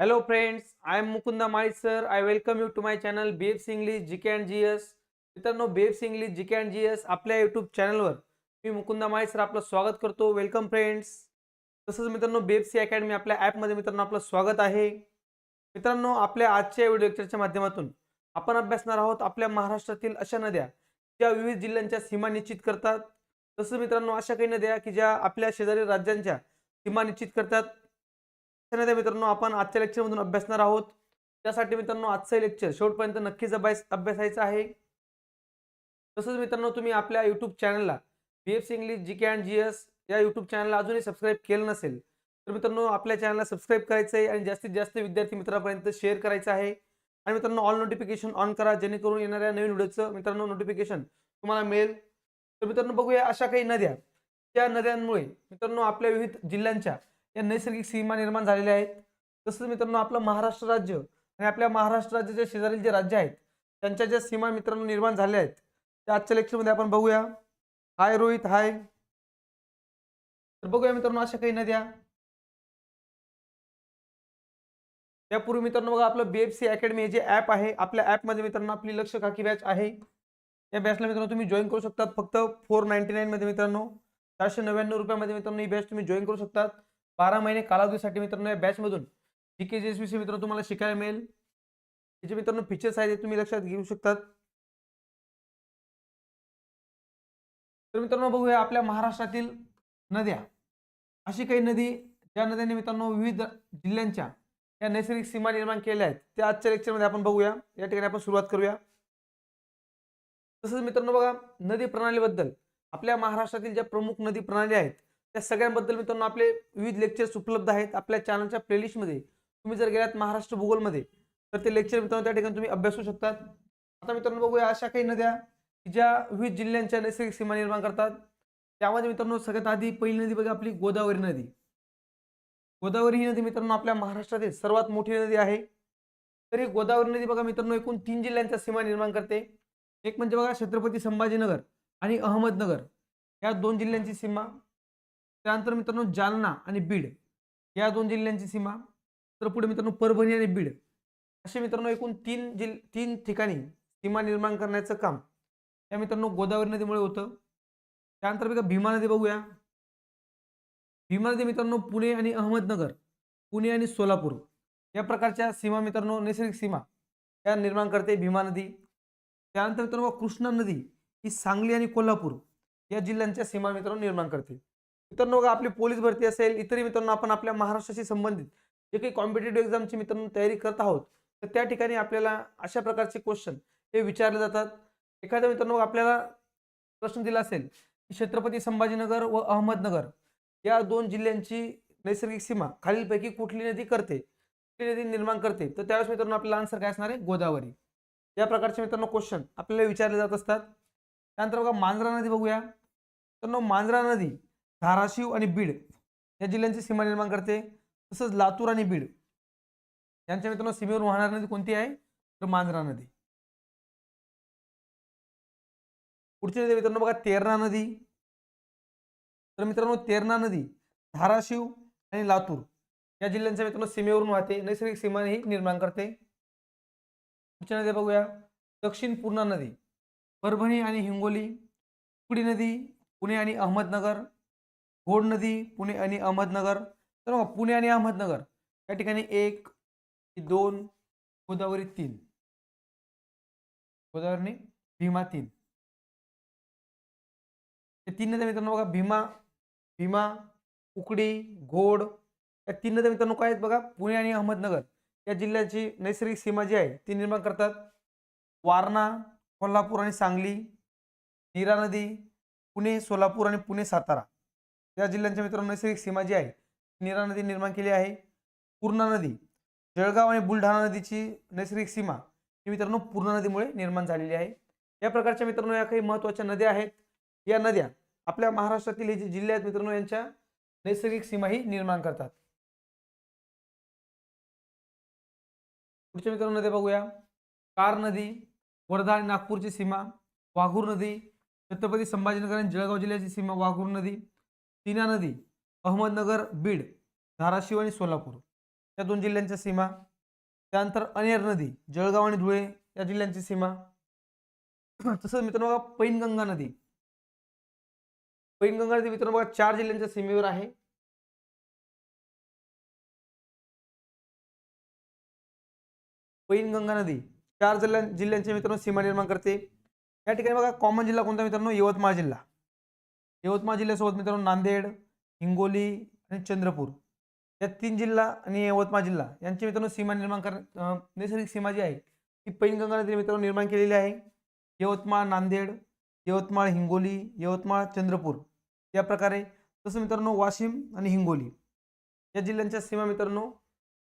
Hello friends, I am Mukunda Mali sir. I welcome you to my channel BFC English GK and GS. मित्रांनो BFC English GK and GS आपल्या YouTube चॅनलवर मी मुकुंदा माळी sir आपलं स्वागत करतो. Welcome friends तसंच मित्रांनो सी अकॅडमी आपल्या ॲपमध्ये मित्रांनो आपलं स्वागत आहे. मित्रांनो आपल्या आजच्या व्हिडिओ लेक्चरच्या माध्यमातून आपण अभ्यासणार आहोत आपल्या महाराष्ट्रातील अशा नद्या ज्या विविध जिल्ह्यांच्या सीमा निश्चित करतात. तसंच मित्रांनो अशा काही नद्या की ज्या आपल्या शेजारी राज्यांच्या सीमा निश्चित करतात. तर मित्रांनो आपण आजच्या लेक्चरमधून अभ्यासणार आहोत. त्यासाठी मित्रांनो आजचं लेक्चर शेवटपर्यंत नक्कीच अभ्यास अभ्यासायचं आहे. तसंच मित्रांनो तुम्ही आपल्या यूट्यूब चॅनलला B F C English G K and G S या यूट्यूब चॅनलला अजूनही सबस्क्राईब केलं नसेल तर मित्रांनो आपल्या चॅनलला सबस्क्राईब करायचं आहे आणि जास्तीत जास्त विद्यार्थी मित्रांपर्यंत शेअर करायचं आहे. आणि मित्रांनो ऑल नोटिफिकेशन ऑन करा जेणेकरून येणाऱ्या नवीन व्हिडिओचं मित्रांनो नोटिफिकेशन तुम्हाला मिळेल. तर मित्रांनो बघूया अशा काही नद्या. त्या नद्यांमुळे मित्रांनो आपल्या विविध जिल्ह्यांच्या या नैसर्गिक सीमा निर्माण झालेल्या आहेत. तसंच मित्रांनो आपलं महाराष्ट्र राज्य आणि आपल्या महाराष्ट्र राज्याच्या शेजारील जे राज्य आहेत त्यांच्या ज्या सीमा मित्रांनो निर्माण झाल्या आहेत त्या आजच्या लेक्चरमध्ये आपण बघूया. हाय रोहित हाय. तर बघूया मित्रांनो अशा काही नद्या. त्यापूर्वी मित्रांनो बघा आपलं बीएफसी अकॅडमी हे जे ॲप आहे आपल्या ॲपमध्ये मित्रांनो आपली लक्ष काकी बॅच आहे. या बॅचला मित्रांनो तुम्ही जॉईन करू शकतात. फक्त फोर नाईन्टी नाईनमध्ये मित्रांनो चारशे नव्याण्णव रुपयामध्ये मित्रांनो ही बॅच तुम्ही जॉईन करू शकतात. बारा महिने कालावधीसाठी मित्रांनो या बॅचमधून जी के जी एस विषयी मित्रांनो तुम्हाला शिकायला मिळेल. त्याचे मित्रांनो फीचर्स आहेत ते तुम्ही लक्षात घेऊ शकतात. तर मित्रांनो बघूया आपल्या महाराष्ट्रातील नद्या. अशी काही नदी ज्या नद्यांनी मित्रांनो विविध जिल्ह्यांच्या या नैसर्गिक सीमा निर्माण केल्या आहेत त्या आजच्या लेक्चरमध्ये आपण बघूया. या ठिकाणी आपण सुरुवात करूया. तसंच मित्रांनो बघा नदी प्रणालीबद्दल. आपल्या महाराष्ट्रातील ज्या प्रमुख नदी प्रणाली आहेत त्या सगळ्यांबद्दल मित्रांनो आपले विविध लेक्चर्स उपलब्ध आहेत आपल्या चॅनलच्या प्लेलिस्टमध्ये तुम्ही जर गेलात महाराष्ट्र भूगोलमध्ये तर ते लेक्चर मित्रांनो त्या ठिकाणी तुम्ही अभ्यासू शकतात. आता मित्रांनो बघूया अशा काही नद्या की ज्या विविध जिल्ह्यांच्या नैसर्गिक सीमा निर्माण करतात. त्यामध्ये मित्रांनो सगळ्यात आधी पहिली नदी बघा आपली गोदावरी नदी. गोदावरी ही नदी मित्रांनो आपल्या महाराष्ट्रातील सर्वात मोठी नदी आहे. तर ही गोदावरी नदी बघा मित्रांनो एकूण तीन जिल्ह्यांच्या सीमा निर्माण करते. एक म्हणजे बघा छत्रपती संभाजीनगर आणि अहमदनगर. या दोन जिल्ह्यांची सीमा. त्यानंतर मित्रांनो जालना आणि बीड या दोन जिल्ह्यांची सीमा. तर पुढे मित्रांनो परभणी आणि बीड. असे मित्रांनो एकूण तीन जिल तीन ठिकाणी सीमा निर्माण करण्याचं काम या मित्रांनो गोदावरी नदीमुळे होतं. त्यानंतर बघा भीमा नदी बघूया. भीमा नदी मित्रांनो पुणे आणि अहमदनगर पुणे आणि सोलापूर या प्रकारच्या सीमा मित्रांनो नैसर्गिक सीमा या निर्माण करते भीमा नदी. त्यानंतर मित्रांनो कृष्णा नदी ही सांगली आणि कोल्हापूर या जिल्ह्यांच्या सीमा मित्रांनो निर्माण करते. मित्रांनो बघा आपली पोलीस भरती असेल इतरही मित्रांनो आपण आपल्या महाराष्ट्राशी संबंधित जे काही कॉम्पिटेटिव्ह एक्झामची मित्रांनो तयारी करत आहोत तर त्या ठिकाणी आपल्याला अशा प्रकारचे क्वेश्चन हे विचारले जातात. एखाद्या मित्रांनो आपल्याला प्रश्न दिला असेल की छत्रपती संभाजीनगर व अहमदनगर या दोन जिल्ह्यांची नैसर्गिक सीमा खालीलपैकी कुठली नदी करते? कुठली नदी निर्माण करते? तर त्यावेळेस मित्रांनो आपल्याला आन्सर काय असणार आहे? गोदावरी. या प्रकारचे मित्रांनो क्वेश्चन आपल्याला विचारले जात असतात. त्यानंतर बघा मांजरा नदी बघूया. मित्रांनो मांजरा नदी धाराशिव आणि बीड या जिल्ह्यांची सीमा निर्माण करते. तसंच लातूर आणि बीड यांच्या मित्रांनो सीमेवर वाहणारी नदी कोणती आहे? तर मांजरा नदी. पुढची नदी मित्रांनो बघा तेरणा नदी. तर मित्रांनो तेरणा नदी धाराशिव आणि लातूर या जिल्ह्यांच्या मित्रांनो सीमेवरून वाहते. नैसर्गिक सीमा ही निर्माण करते. पुढच्या नद्या बघूया. दक्षिण पूर्णा नदी परभणी आणि हिंगोली कुकडी नदी पुणे आणि अहमदनगर घोड नदी पुणे आणि अहमदनगर. तर बघा पुणे आणि अहमदनगर या ठिकाणी एक दोन गोदावरी तीन. गोदावरी भीमा तीन. ते तीन नद्या मित्रांनो बघा भीमा भीमा उकडी घोड या तीन नद्या मित्रांनो काय आहेत बघा पुणे आणि अहमदनगर. या जिल्ह्याची नैसर्गिक सीमा जी आहे ती निर्माण करतात वारणा कोल्हापूर आणि सांगली नीरा नदी पुणे सोलापूर आणि पुणे सातारा. या जिल्ह्यांच्या मित्रांनो नैसर्गिक सीमा जी आहे नीरा नदी निर्माण केली आहे. पूर्णा नदी जळगाव आणि बुलढाणा नदीची नैसर्गिक सीमा ही मित्रांनो पूर्णा नदीमुळे निर्माण झालेली आहे. या प्रकारच्या मित्रांनो या काही महत्त्वाच्या नद्या आहेत. या नद्या आपल्या महाराष्ट्रातील हे जे जिल्हे आहेत मित्रांनो यांच्या नैसर्गिक सीमा ही निर्माण करतात. पुढच्या मित्रांनो नद्या बघूया. कार नदी वर्धा आणि नागपूरची सीमा वाघूर नदी छत्रपती संभाजीनगर आणि जळगाव जिल्ह्याची सीमा वाघूर नदी तिना नदी अहमदनगर बीड धाराशिव आणि सोलापूर. या दोन जिल्ह्यांच्या सीमा. त्यानंतर अनेर नदी जळगाव आणि धुळे या जिल्ह्यांची सीमा. तसंच मित्रांनो बघा पैनगंगा नदी. पैनगंगा नदी मित्रांनो बघा चार जिल्ह्यांच्या सीमेवर आहे. पैनगंगा नदी चार जिल्ह्यां जिल्ह्यांच्या मित्रांनो सीमा निर्माण करते. या ठिकाणी बघा कॉमन जिल्हा कोणता मित्रांनो? यवतमाळ जिल्हा. यवतमाळ जिल्ह्यासोबत मित्रांनो नांदेड हिंगोली आणि चंद्रपूर. या तीन जिल्हा आणि यवतमाळ जिल्हा यांची मित्रांनो सीमा निर्माण कर नैसर्गिक सीमा जी आहे ती पैनगंगा नदीने मित्रांनो निर्माण केलेली आहे. यवतमाळ नांदेड यवतमाळ हिंगोली यवतमाळ चंद्रपूर या प्रकारे तसं मित्रांनो वाशिम आणि हिंगोली या जिल्ह्यांच्या सीमा मित्रांनो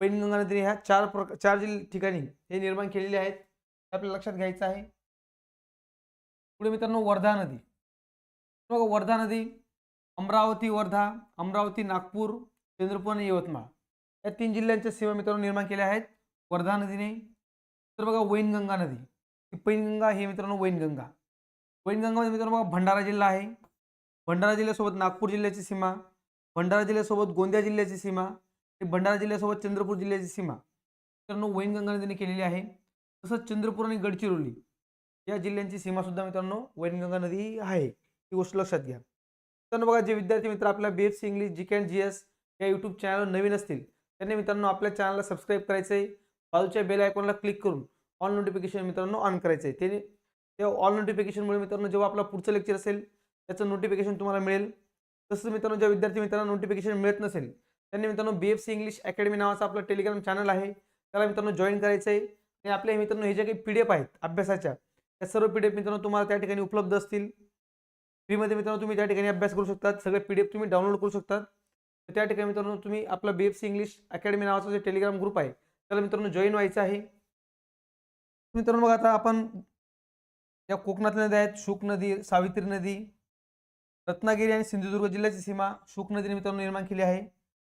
पैनगंगा नदीने ह्या चार प्र चार जिल्ह ठिकाणी हे निर्माण केलेले आहेत. हे आपल्याला लक्षात घ्यायचं आहे. पुढे मित्रांनो वर्धा नदी. बघा वर्धा नदी अमरावती वर्धा अमरावती नागपूर चंद्रपूर आणि यवतमाळ या तीन जिल्ह्यांच्या सीमा मित्रांनो निर्माण केल्या आहेत. वर्धा नदीने. तर बघा वैनगंगा नदी. ही पैनगंगा हे मित्रांनो वैनगंगा. वैनगंगामध्ये म्हणजे मित्रांनो बघा भंडारा जिल्हा आहे. भंडारा जिल्ह्यासोबत नागपूर जिल्ह्याची सीमा भंडारा जिल्ह्यासोबत गोंदिया जिल्ह्याची सीमा आणि भंडारा जिल्ह्यासोबत चंद्रपूर जिल्ह्याची सीमा. मित्रांनो वैनगंगा नदीने केलेली आहे. तसंच चंद्रपूर आणि गडचिरोली या जिल्ह्यांची सीमासुद्धा मित्रांनो वैनगंगा नदी आहे. ही गोष्ट लक्षात घ्या. तर बघा जे विद्यार्थी मित्र आपल्या B F C English G K and G S या यूट्यूब चॅनल नवीन असतील त्यांनी मित्रांनो आपल्या चॅनलला सबस्क्राईब करायचं आहे बाजूच्या बेल आयकॉनला क्लिक करून ऑल नोटिफिकेशन मित्रांनो ऑन करायचं आहे त्याने त्या ऑल नोटिफिकेशनमुळे मित्रांनो जेव्हा आपला पुढचं लेक्चर असेल त्याचं नोटिफिकेशन तुम्हाला मिळेल. तसंच मित्रांनो ज्या विद्यार्थी मित्रांना नोटिफिकेशन मिळत नसेल त्यांनी मित्रांनो B F C English academy नावाचं आपलं टेलिग्राम चॅनल आहे. त्याला मित्रांनो जॉईन करायचं आहे आणि आपल्या मित्रांनो हे जे काही पी डी एफ आहेत अभ्यासाच्या त्या सर्व पी डी एफ मित्रांनो तुम्हाला त्या ठिकाणी उपलब्ध असतील. फ्रीमध्ये मित्रांनो तुम्ही त्या ठिकाणी अभ्यास करू शकतात सगळे पी डी एफ तुम्ही डाउनलोड करू शकतात. तर त्या ठिकाणी मित्रांनो तुम्ही आपला B F C English academy नावाचा जे टेलिग्राम ग्रुप आहे त्याला मित्रांनो जॉईन व्हायचं आहे. मित्रांनो बघा आता आपण या कोकणातल्या नद्या आहेत शुक नदी सावित्री नदी रत्नागिरी आणि सिंधुदुर्ग जिल्ह्याची सीमा शुक नदीने मित्रांनो निर्माण केली आहे.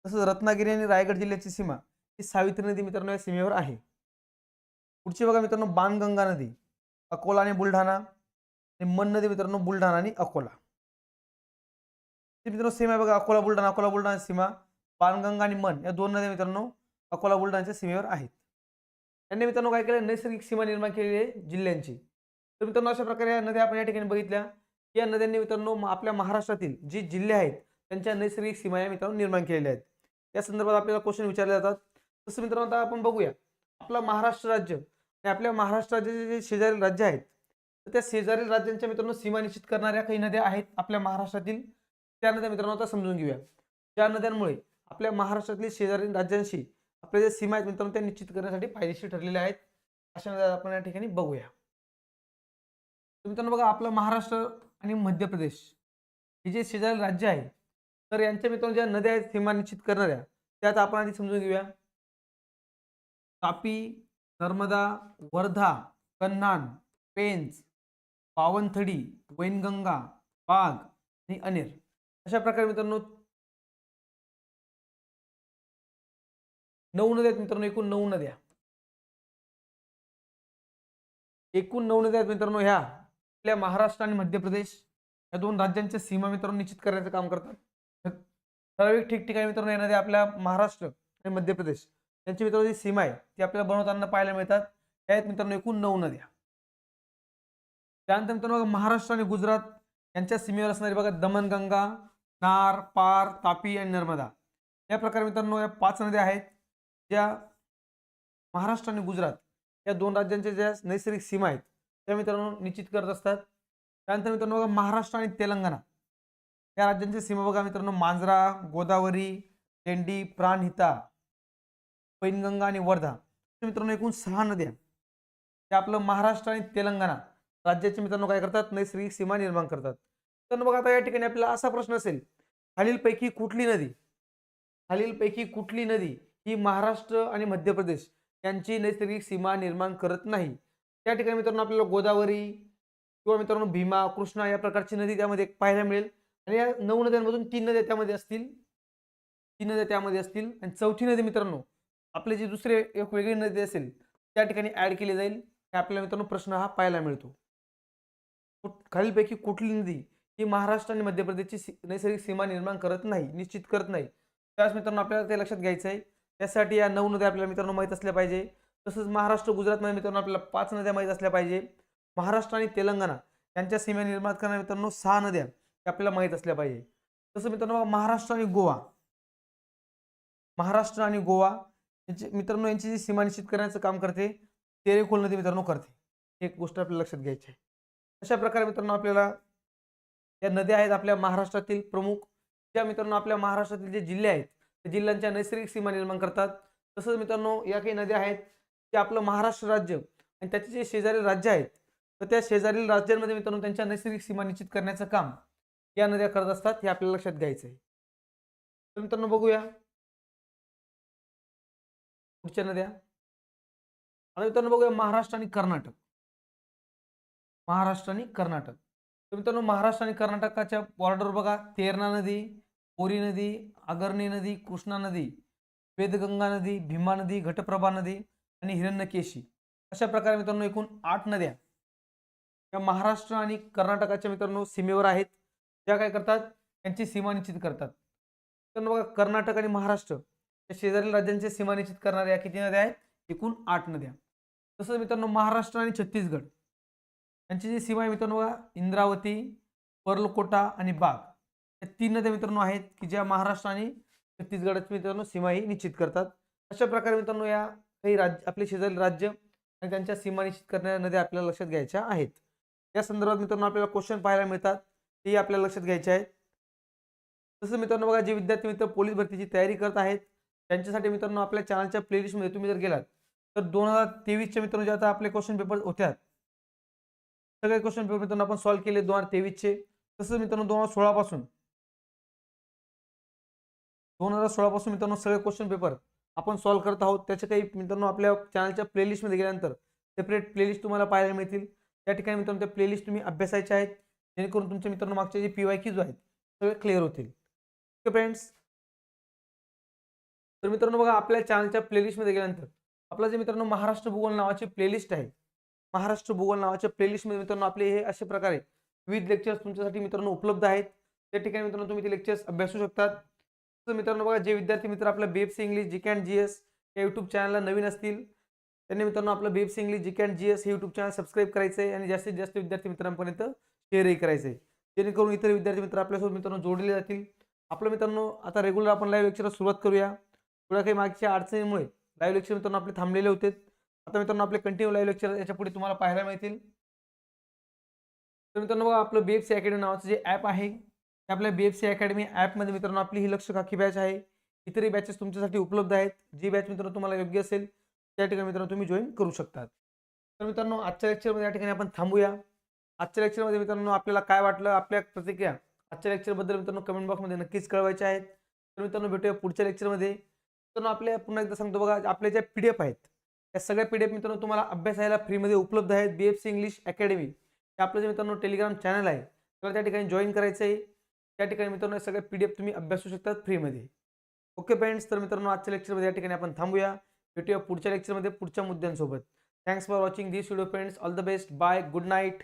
तसंच रत्नागिरी आणि रायगड जिल्ह्याची सीमा ही सावित्री नदी मित्रांनो या सीमेवर आहे. पुढची बघा मित्रांनो बाणगंगा नदी अकोला आणि बुलढाणा आणि मन नदी मित्रांनो बुलढाणा आणि अकोला. ती मित्रांनो सीमा आहे बघा अकोला बुलढाणा अकोला बुलढाणा सीमा बाणगंगा आणि मन या दोन नद्या मित्रांनो अकोला बुलढाणाच्या सीमेवर आहेत. त्यांनी मित्रांनो काय केलं? नैसर्गिक सीमा निर्माण केलेली आहे जिल्ह्यांची. तर मित्रांनो अशा प्रकारे या नद्या आपण या ठिकाणी बघितल्या. या नद्यांनी मित्रांनो आपल्या महाराष्ट्रातील जी जिल्हे आहेत त्यांच्या नैसर्गिक सीमा या मित्रांनो निर्माण केलेल्या आहेत. या संदर्भात आपल्याला क्वेश्चन विचारले जातात. तसं मित्रांनो आता आपण बघूया. आपला महाराष्ट्र राज्य आणि आपल्या महाराष्ट्र राज्याचे जे शेजारील राज्य आहेत तर त्या शेजारील राज्यांच्या मित्रांनो सीमा निश्चित करणाऱ्या काही नद्या आहेत आपल्या महाराष्ट्रातील. त्या नद्या मित्रांनो आता समजून घेऊया. ज्या नद्यांमुळे आपल्या महाराष्ट्रातील शेजारील राज्यांशी आपल्या ज्या सीमा आहेत मित्रांनो त्या निश्चित करण्यासाठी फायदेशीर ठरलेल्या आहेत. अशा नद्या आपण या ठिकाणी बघूया. मित्रांनो बघा आपलं महाराष्ट्र आणि मध्य प्रदेश हे जे शेजारील राज्य आहे तर यांच्या मित्रांनो ज्या नद्या आहेत सीमा निश्चित करणाऱ्या त्यात आपण आधी समजून घेऊया. तापी नर्मदा वर्धा कन्हान पेंच पावनथडी वैनगंगा बाग आणि अनेर. अशा प्रकारे मित्रांनो नऊ नद्या आहेत मित्रांनो एकूण नऊ नद्या. एकूण नऊ नद्या आहेत मित्रांनो ह्या. आपल्या महाराष्ट्र आणि मध्य प्रदेश या दोन राज्यांच्या सीमा मित्रांनो निश्चित करण्याचं काम करतात. ठराविक ठिकठिकाणी मित्रांनो या नद्या आपल्या महाराष्ट्र आणि मध्य प्रदेश. यांची मित्रांनो जी सीमा आहे ती आपल्याला बनवताना पाहायला मिळतात. त्या आहेत मित्रांनो एकूण नऊ नद्या. त्यानंतर मित्रांनो बघा महाराष्ट्र आणि गुजरात यांच्या सीमेवर असणारी बघा दमनगंगा नार पार तापी आणि नर्मदा. या प्रकारे मित्रांनो या पाच नद्या आहेत. ज्या महाराष्ट्र आणि गुजरात या दोन राज्यांच्या ज्या नैसर्गिक सीमा आहेत त्या मित्रांनो निश्चित करत असतात. त्यानंतर मित्रांनो बघा महाराष्ट्र आणि तेलंगणा. या राज्यांच्या सीमा बघा मित्रांनो मांजरा गोदावरी लेंडी प्राणहिता पैनगंगा आणि वर्धा. मित्रांनो एकूण सहा नद्या त्या आपलं महाराष्ट्र आणि तेलंगणा. राज्याचे मित्रांनो काय करतात? नैसर्गिक सीमा निर्माण करतात. तर मग आता या ठिकाणी आपल्याला असा प्रश्न असेल. खालीलपैकी कुठली नदी? खालीलपैकी कुठली नदी ही महाराष्ट्र आणि मध्य प्रदेश यांची नैसर्गिक सीमा निर्माण करत नाही? त्या ठिकाणी मित्रांनो आपल्याला गोदावरी किंवा मित्रांनो भीमा कृष्णा या प्रकारची नदी त्यामध्ये पाहायला मिळेल. आणि या नऊ नद्यांमधून तीन नद्या त्यामध्ये असतील. तीन नद्या त्यामध्ये असतील. आणि चौथी नदी मित्रांनो आपले जी दुसरे एक वेगळी नदी असेल त्या ठिकाणी ॲड केली जाईल. हे आपल्याला मित्रांनो प्रश्न हा पाहायला मिळतो. कुठ- खालीलपैकी कुठली नदी ही महाराष्ट्र आणि मध्य प्रदेशची सी- नैसर्गिक सीमा निर्माण करत नाही निश्चित करत नाही. त्याच मित्रांनो आपल्याला ते लक्षात घ्यायचं आहे त्यासाठी या नऊ नद्या आपल्याला मित्रांनो माहीत असल्या पाहिजे. तसंच महाराष्ट्र गुजरातमध्ये मित्रांनो आपल्याला पाच नद्या माहीत असल्या पाहिजे. महाराष्ट्र आणि तेलंगणा यांच्या सीमा निर्माण करणाऱ्या मित्रांनो सहा नद्या त्या आपल्याला माहीत असल्या पाहिजे. तसं मित्रांनो महाराष्ट्र आणि गोवा. महाराष्ट्र आणि गोवा यांची मित्रांनो यांची जी सीमा निश्चित करण्याचं काम करते तेरेखोल नदी मित्रांनो करते. एक गोष्ट आपल्याला लक्षात घ्यायची आहे. अशा प्रकारे मित्रांनो आपल्याला या नद्या आहेत आपल्या महाराष्ट्रातील प्रमुख. ज्या मित्रांनो आपल्या महाराष्ट्रातील जे जिल्हे आहेत त्या जिल्ह्यांच्या नैसर्गिक सीमा निर्माण करतात. तसंच मित्रांनो या काही नद्या आहेत ते आपलं महाराष्ट्र राज्य आणि त्याचे जे शेजारील राज्य आहेत तर त्या शेजारील राज्यांमध्ये मित्रांनो त्यांच्या नैसर्गिक सीमा निश्चित करण्याचं काम या नद्या करत असतात हे आपल्याला लक्षात घ्यायचं आहे तर मित्रांनो बघूया. पुढच्या नद्या. आता मित्रांनो बघूया महाराष्ट्र आणि कर्नाटक. महाराष्ट्र आणि कर्नाटक. तर मित्रांनो महाराष्ट्र आणि कर्नाटकाच्या बॉर्डर बघा. तेरणा नदी पोरी नदी आगर्णी नदी कृष्णा नदी वेदगंगा नदी भीमा नदी घटप्रभा नदी आणि हिरण्यकेशी. अशा प्रकारे मित्रांनो एकूण आठ नद्या या महाराष्ट्र आणि कर्नाटकाच्या मित्रांनो सीमेवर आहेत. ज्या काय करतात? त्यांची सीमा निश्चित करतात. मित्रांनो बघा कर्नाटक आणि महाराष्ट्र या शेजारील राज्यांची सीमा निश्चित करणाऱ्या या किती नद्या आहेत? एकूण आठ नद्या. तसंच मित्रांनो महाराष्ट्र आणि छत्तीसगड. त्यांची जी सीमा आहे मित्रांनो बघा इंद्रावती पर्लकोटा आणि बाग या तीन नद्या मित्रांनो आहेत की ज्या महाराष्ट्र आणि छत्तीसगडची मित्रांनो सीमा ही निश्चित करतात. अशा प्रकारे मित्रांनो या काही राज्य आपले शेजारील राज्य आणि त्यांच्या सीमा निश्चित करणाऱ्या नद्या आपल्याला लक्षात घ्यायच्या आहेत. या संदर्भात मित्रांनो आपल्याला क्वेश्चन पाहायला मिळतात. तेही आपल्याला लक्षात घ्यायचे आहेत. तसंच मित्रांनो बघा जे विद्यार्थी मित्र पोलीस भरतीची तयारी करत आहेत त्यांच्यासाठी मित्रांनो आपल्या चॅनलच्या प्लेलिस्टमध्ये तुम्ही जर गेलात तर दोन हजार तेवीसच्या मित्रांनो जे आता आपले क्वेश्चन पेपर होत्या सगळे क्वेश्चन पेपर मित्रांनो आपण सॉल्व्ह केले दोन हजार तेवीसचे. तसंच मित्रांनो दोन हजार सोळापासून. दोन हजार सोळापासून मित्रांनो सगळे क्वेश्चन पेपर आपण सॉल्व्ह करत आहोत. त्याचे काही मित्रांनो आपल्या चॅनलच्या प्लेलिस्टमध्ये गेल्यानंतर सेपरेट प्लेलिस्ट तुम्हाला पाहायला मिळतील. त्या ठिकाणी मित्रांनो त्या प्लेलिस्ट तुम्ही अभ्यासायच्या आहेत. जेणेकरून तुमच्या मित्रांनो मागचे जे पी वाय क्यूज आहेत सगळे क्लिअर होतील. ओके फ्रेंड्स तर मित्रांनो बघा आपल्या चॅनलच्या प्लेलिस्टमध्ये गेल्यानंतर आपला जे मित्रांनो महाराष्ट्र भूगोल नावाची प्लेलिस्ट आहे महाराष्ट्र भूगोल नावाच्या प्लेलिस्टमध्ये मित्रांनो आपले हे अशा प्रकारे विविध लेक्चर्स तुमच्यासाठी मित्रांनो उपलब्ध आहेत. त्या ठिकाणी मित्रांनो तुम्ही ते लेक्चर्स अभ्यासू शकतात. तर मित्रांनो बघा जे विद्यार्थी मित्र आपल्या BFC English G K and G S या यूट्यूब चॅनलला नवीन असतील त्यांनी मित्रांनो आपलं BFC English G K and G S हे यूट्यूब चॅनल सबस्क्राईब करायचं आहे आणि जास्तीत जास्त विद्यार्थी मित्रांपर्यंत शेअरही करायचं आहे जेणेकरून इतर विद्यार्थी मित्र आपल्यासोबत मित्रांनो जोडले जातील. आपलं मित्रांनो आता रेग्युलर आपण लाईव्ह लेक्चरला सुरुवात करूया. थोड्या काही मागच्या अडचणीमुळे लाईव्ह लेक्चर मित्रांनो आपले थांबलेले होते. आता मित्रांनो आपले कंटिन्यू लाईव्ह लेक्चर याच्यापुढे तुम्हाला पाहायला मिळतील. तर मित्रांनो बघा आपलं बीएफसी अकॅडमी नावाचं जे ॲप आहे ते आपल्या बीएफसी अकॅडमी ॲपमध्ये मित्रांनो आपली ही लक्ष खाकी बॅच आहे. इतरही बॅचेस तुमच्यासाठी उपलब्ध आहेत. जी बॅच मित्रांनो तुम्हाला योग्य असेल त्या ठिकाणी मित्रांनो तुम्ही जॉईन करू शकतात. तर मित्रांनो आजच्या लेक्चरमध्ये या ठिकाणी आपण थांबूया. आजच्या लेक्चरमध्ये मित्रांनो आपल्याला काय वाटलं? आपल्या प्रतिक्रिया आजच्या लेक्चरबद्दल मित्रांनो कमेंट बॉक्समध्ये नक्कीच कळवायच्या आहेत. तर मित्रांनो भेटूया पुढच्या लेक्चरमध्ये मित्रांनो आपल्या पुन्हा एकदा सांगतो बघा आपल्या ज्या पी डी एफ आहेत या सगळ्या पी डी एफ मित्रांनो तुम्हाला अभ्यासायला फ्रीमध्ये उपलब्ध आहेत. B F C English academy हे आपलं जे मित्रांनो टेलिग्राम चॅनल आहे तर त्या ठिकाणी जॉईन करायचं आहे त्या ठिकाणी मित्रांनो सगळ्या पी डी एफ तुम्ही अभ्यासू शकतात फ्रीमध्ये. ओके फ्रेंड्स तर मित्रांनो आजच्या लेक्चरमध्ये या ठिकाणी आपण थांबूया. भेटूया पुढच्या लेक्चरमध्ये पुढच्या मुद्द्यांसोबत. Thanks for watching this video friends all the best bye good night